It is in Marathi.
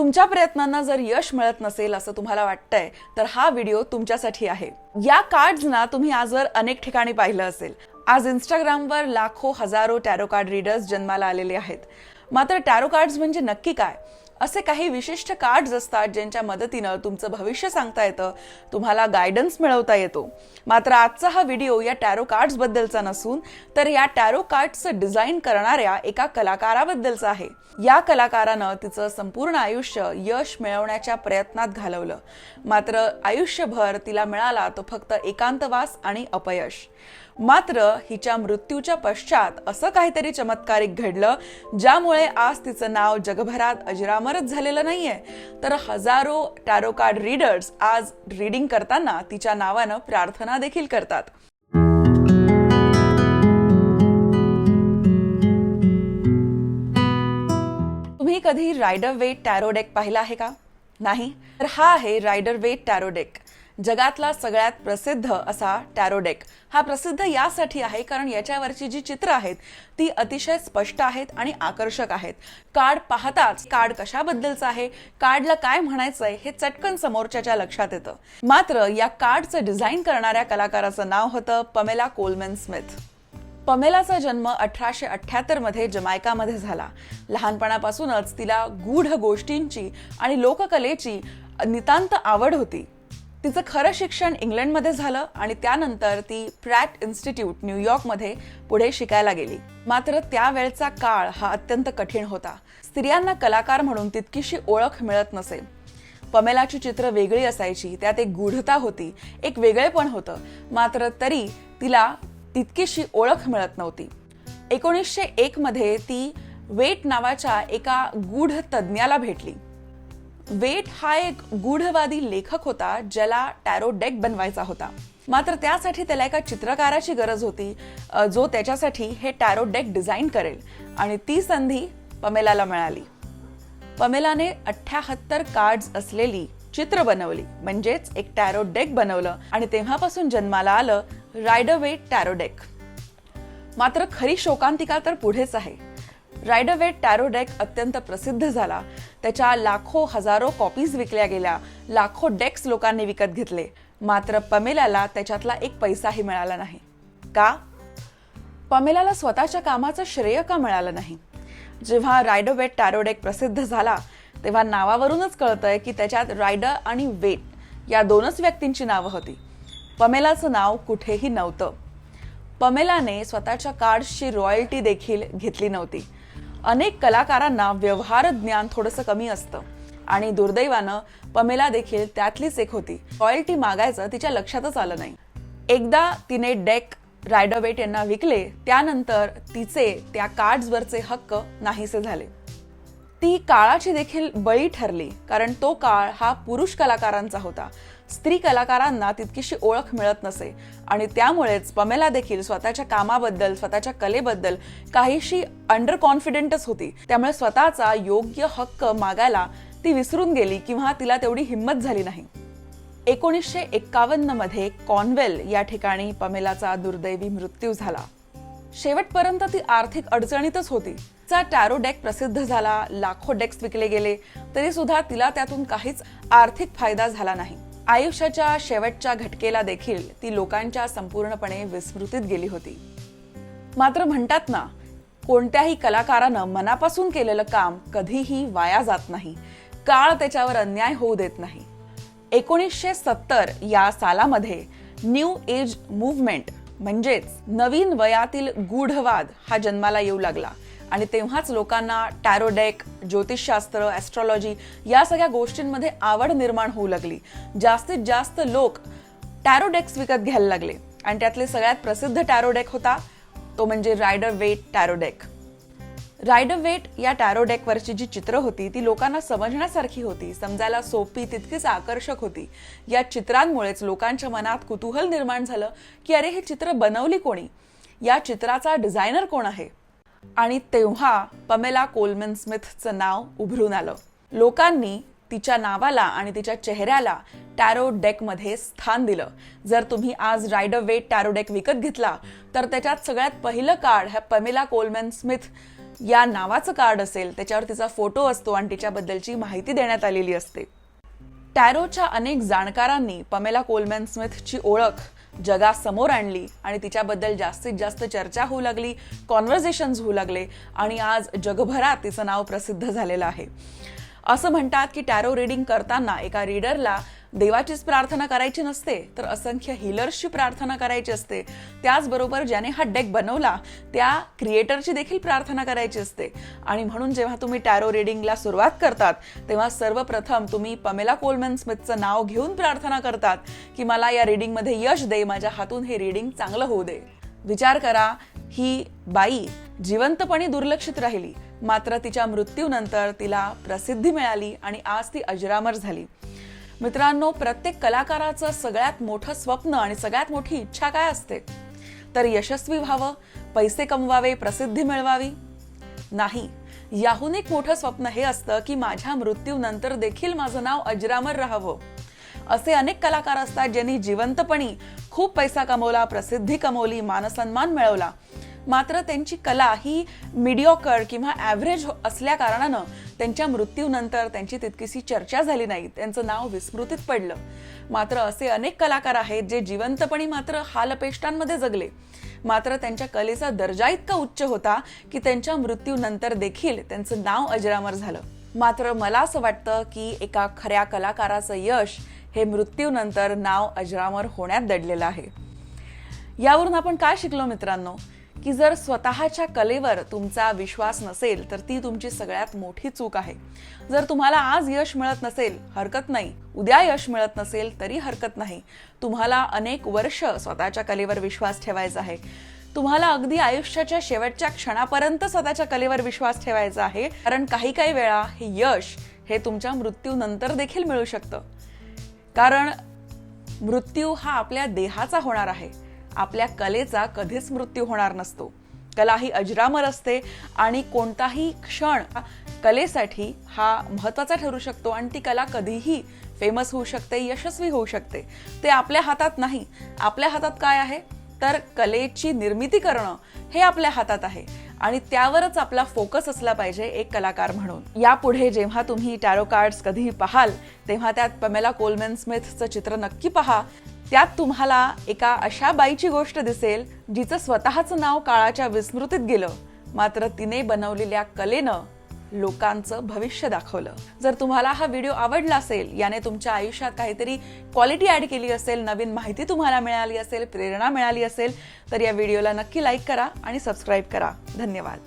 तुमच्या प्रयत्नांना जर यश मिळत नसेल असं तुम्हाला वाटतंय तर हा व्हिडिओ तुमच्यासाठी आहे. या कार्ड्सना तुम्ही आजवर अनेक ठिकाणी पाहिलं असेल आज इंस्टाग्रामवर लाखो हजारो टॅरो कार्ड रीडर्स जन्माला आलेले आहेत. मात्र टॅरो कार्ड्स म्हणजे नक्की काय? असे काही विशिष्ट कार्ड्स असतात ज्यांच्या मदतीनं तुमचं भविष्य सांगता येतं तुम्हाला गायडन्स मिळवता येतो. मात्र आजचा हा व्हिडिओ या टॅरो कार्ड्सबद्दलचा नसून तर या टॅरो कार्ड्सचं डिझाईन करणाऱ्या एका कलाकाराबद्दलचा आहे. या कलाकारानं तिचं संपूर्ण आयुष्य यश मिळवण्याच्या प्रयत्नात घालवलं. मात्र आयुष्यभर तिला मिळाला तो फक्त एकांतवास आणि अपयश. मात्र हिच्या मृत्यूच्या पश्चात असं काहीतरी चमत्कारिक घडलं ज्यामुळे आज तिचं नाव जगभरात अजरामरच झालेलं नाहीये. तर हजारो टॅरो कार्ड रीडर्स आज रीडिंग करताना तिच्या नावानं प्रार्थना देखील करतात. तुम्ही कधी रायडर वेट टॅरो डेक पाहिला आहे का? नाही? तर हा आहे रायडर वेट टॅरो डेक जगातला सगळ्यात प्रसिद्ध असा टॅरोडेक हा प्रसिद्ध यासाठी आहे कारण याच्यावरची जी चित्र आहेत ती अतिशय स्पष्ट आहेत आणि आकर्षक आहेत. कार्ड पाहताच कार्ड कशाबद्दलचं आहे कार्डला काय म्हणायचंय हे चटकन समोरच्याच्या लक्षात येतं. मात्र या कार्डचं डिझाईन करणाऱ्या कलाकाराचं नाव होतं पमेला कोलमेन स्मिथ पमेलाचा जन्म अठराशे अठ्ठ्याहत्तरमध्ये जमायकामध्ये झाला. लहानपणापासूनच तिला गूढ गोष्टींची आणि लोककलेची नितांत आवड होती. तिचं खरं शिक्षण इंग्लंडमध्ये झालं आणि त्यानंतर ती प्रॅट इन्स्टिट्यूट न्यूयॉर्कमध्ये पुढे शिकायला गेली. मात्र त्यावेळचा काळ हा अत्यंत कठीण होता. स्त्रियांना कलाकार म्हणून तितकीशी ओळख मिळत नसे. पमेलाची चित्र वेगळी असायची त्यात एक गूढता होती एक वेगळेपण होतं. मात्र तरी तिला तितकीशी ओळख मिळत नव्हती. एकोणीसशे एकमध्ये ती वेट नावाच्या एका गूढ तज्ज्ञाला भेटली. वेट हा एक गूढवादी लेखक होता ज्याला टॅरो डेक बनवायचा होता. मात्र त्यासाठी त्याला एका चित्रकाराची गरज होती जो त्याच्यासाठी हे टॅरो डेक डिझाईन करेल आणि ती संधी पमेलाला मिळाली. पमेलाने अठ्ठ्याहत्तर कार्ड्स असलेली चित्र बनवली म्हणजेच एक टॅरो डेक बनवलं आणि तेव्हापासून जन्माला आलं रायडर वेट टॅरो डेक मात्र खरी शोकांतिका तर पुढेच आहे. रायडरवेट टॅरोडेक टॅरो डेक अत्यंत प्रसिद्ध झाला. त्याच्या लाखो हजारो कॉपीज विकल्या गेल्या. लाखो डेक्स लोकांनी विकत घेतले. मात्र पमेलाला त्याच्यातला एक पैसाही मिळाला नाही. का? पमेलाला स्वतःच्या कामाचं श्रेय का मिळालं नाही? जेव्हा रायडर वेट टॅरो डेक प्रसिद्ध झाला तेव्हा नावावरूनच कळतंय की त्याच्यात रायडर आणि वेट या दोनच व्यक्तींची नावं होती. पमेलाचं नाव कुठेही नव्हतं. पमेलाने स्वतःच्या कार्ड्सची रॉयल्टी देखील घेतली नव्हती. अनेक कलाकारांना व्यवहार ज्ञान थोडंसं कमी असतं. आणि दुर्दैवानं पमेला देखील त्यातलीच एक होती. रॉयल्टी मागायचं तिच्या लक्षातच आलं नाही. एकदा तिने डेक रायडोवेट यांना विकले त्यानंतर तिचे त्या कार्ड्सवरचे हक्क नाहीसे झाले. ती काळाची देखील बळी ठरली कारण तो काळ हा पुरुष कलाकारांचा होता. स्त्री कलाकारांना तितकीशी ओळख मिळत नसे. आणि त्यामुळेच पमेला देखील स्वतःच्या कामाबद्दल स्वतःच्या कलेबद्दल काहीशी अंडर कॉन्फिडेंटच होती. त्यामुळे स्वतःचा योग्य हक्क मागायला ती विसरून गेली किंवा तिला तेवढी हिंमत झाली नाही. एकोणीसशे एक्कावन्नमध्ये या ठिकाणी पमेलाचा दुर्दैवी मृत्यू झाला. शेवटपर्यंत ती आर्थिक अडचणीतच होती. चा टॅरो डेक प्रसिद्ध झाला लाखो डेक्स विकले गेले तरी सुद्धा तिला त्यातून काहीच आर्थिक फायदा झाला नाही. आयुष्याच्या शेवटच्या घटकेला देखील ती लोकांच्या संपूर्णपणे विस्मृतीत गेली होती. मात्र म्हणतात ना कोणत्याही कलाकारानं मनापासून केलेलं काम कधीही वाया जात नाही. काळ त्याच्यावर अन्याय होऊ देत नाही. एकोणीसशे सत्तर या सालामध्ये न्यू एज मूव्हमेंट म्हणजेच नवीन वयातील गूढवाद हा जन्माला येऊ लागला. आणि तेव्हाच लोकांना टॅरोडेक ज्योतिषशास्त्र ॲस्ट्रॉलॉजी या सगळ्या गोष्टींमध्ये आवड निर्माण होऊ लागली. जास्तीत जास्त लोक टॅरोडेक्स विकत घ्यायला लागले. आणि त्यातले सगळ्यात प्रसिद्ध टॅरोडेक होता तो म्हणजे Rider Waite tarot deck Rider Waite या टॅरोडेकवरची जी चित्र होती ती लोकांना समजण्यासारखी होती समजायला सोपी तितकीच आकर्षक होती. या चित्रांमुळेच लोकांच्या मनात कुतूहल निर्माण झालं की अरे हे चित्र बनवली कोणी? या चित्राचा डिझायनर कोण आहे? आणि तेव्हा पमेला कोलमन स्मिथचं नाव उभरून आलं. लोकांनी तिच्या नावाला आणि तिच्या चेहऱ्याला टॅरो डेकमध्ये स्थान दिलं. जर तुम्ही आज रायडर वेट टॅरो डेक विकत घेतला तर त्याच्यात सगळ्यात पहिलं कार्ड ह्या पमेला कोलमॅन स्मिथ या नावाचं कार्ड असेल. त्याच्यावर तिचा फोटो असतो आणि तिच्याबद्दलची माहिती देण्यात आलेली असते. टॅरोच्या अनेक जाणकारांनी पमेला कोलमॅन स्मिथची ओळख जगासमोर आणली आणि तिच्याबद्दल जास्तीत जास्त चर्चा होऊ लागली कॉन्व्हर्सेशन्स होऊ लागले आणि आज जगभरात तिचं नाव प्रसिद्ध झालेलं आहे. असं म्हणतात की टॅरो रिडिंग करताना एका रीडरला देवाचीच प्रार्थना करायची नसते तर असंख्य हिलर्सची प्रार्थना करायची असते. त्याचबरोबर ज्याने हा डेक बनवला त्या क्रिएटरची देखील प्रार्थना करायची असते. आणि म्हणून जेव्हा तुम्ही टॅरो रिडिंगला सुरुवात करतात तेव्हा सर्वप्रथम तुम्ही पमेला कोलमॅन स्मिथचं नाव घेऊन प्रार्थना करतात की मला या रिडिंगमध्ये यश दे माझ्या हातून हे रिडिंग चांगलं होऊ दे. विचार करा ही बाई जिवंतपणे दुर्लक्षित राहिली. मात्र तिच्या मृत्यूनंतर तिला प्रसिद्धी मिळाली आणि आज ती अजरामर झाली. मित्रांनो प्रत्येक कलाकाराचं सगळ्यात मोठं स्वप्न आणि सगळ्यात मोठी इच्छा काय असते? तर यशस्वी व्हावं पैसे कमवावे प्रसिद्धी मिळवावी? नाही. याहून एक मोठं स्वप्न हे असतं की माझ्या मृत्यूनंतर देखील माझं नाव अजरामर राहावं. असे अनेक कलाकार असतात ज्यांनी जिवंतपणी खूप पैसा कमवला प्रसिद्धी कमवली मानसन्मान मिळवला. मात्र त्यांची कला ही मिडिओकर किंवा ॲव्हरेज हो- असल्या कारणानं त्यांच्या मृत्यूनंतर त्यांची तितकीशी चर्चा झाली नाही. त्यांचं नाव विस्मृतीत पडलं. मात्र असे अनेक कलाकार आहेत जे जिवंतपणी मात्र हालपेष्टांमध्ये जगले. मात्र त्यांच्या कलेचा दर्जा इतका उच्च होता की त्यांच्या मृत्यूनंतर देखील त्यांचं नाव अजरामर झालं. मात्र मला असं वाटतं की एका खऱ्या कलाकाराचं यश हे मृत्यूनंतर नाव अजरामर होण्यात दडलेलं आहे. यावरून आपण काय शिकलो मित्रांनो? की जर स्वतःच्या कलेवर तुमचा विश्वास नसेल तर ती तुमची सगळ्यात मोठी चूक आहे. जर तुम्हाला आज यश मिळत नसेल हरकत नाही. उद्या यश मिळत नसेल तरी हरकत नाही. तुम्हाला अनेक वर्ष स्वतःच्या कलेवर विश्वास ठेवायचा आहे. तुम्हाला अगदी आयुष्याच्या शेवटच्या क्षणापर्यंत स्वतःच्या कलेवर विश्वास ठेवायचा आहे. कारण काही काही वेळा हे यश हे तुमच्या मृत्यूनंतर देखील मिळू शकतं. कारण मृत्यू हा आपल्या देहाचा होणार आहे. आपल्या कलेचा कधीच मृत्यू होणार नसतो. कला ही अजरामर असते आणि कोणताही क्षण कलेसाठी हा महत्त्वाचा ठरू शकतो आणि ती कला कधीही फेमस होऊ शकते यशस्वी होऊ शकते. ते आपल्या हातात नाही. आपल्या हातात काय आहे? तर कलेची निर्मिती करणं हे आपल्या हातात आहे आणि त्यावरच आपला फोकस असला पाहिजे एक कलाकार म्हणून. यापुढे जेव्हा तुम्ही टॅरो कार्ड्स कधीही पाहाल तेव्हा त्यात पमेला कोलमेन स्मिथचं चित्र नक्की पहा. त्यात तुम्हाला एका अशा बाईची गोष्ट दिसेल जिचं स्वतःचं नाव काळाच्या विस्मृतीत गेलं. मात्र तिने बनवलेल्या कलेनं लोकांचं भविष्य दाखवलं. जर तुम्हाला हा व्हिडिओ आवडला असेल याने तुमच्या आयुष्यात काहीतरी क्वालिटी ऍड केली असेल नवीन माहिती तुम्हाला मिळाली असेल प्रेरणा मिळाली असेल तर या व्हिडिओला नक्की लाईक करा आणि सबस्क्राईब करा. धन्यवाद.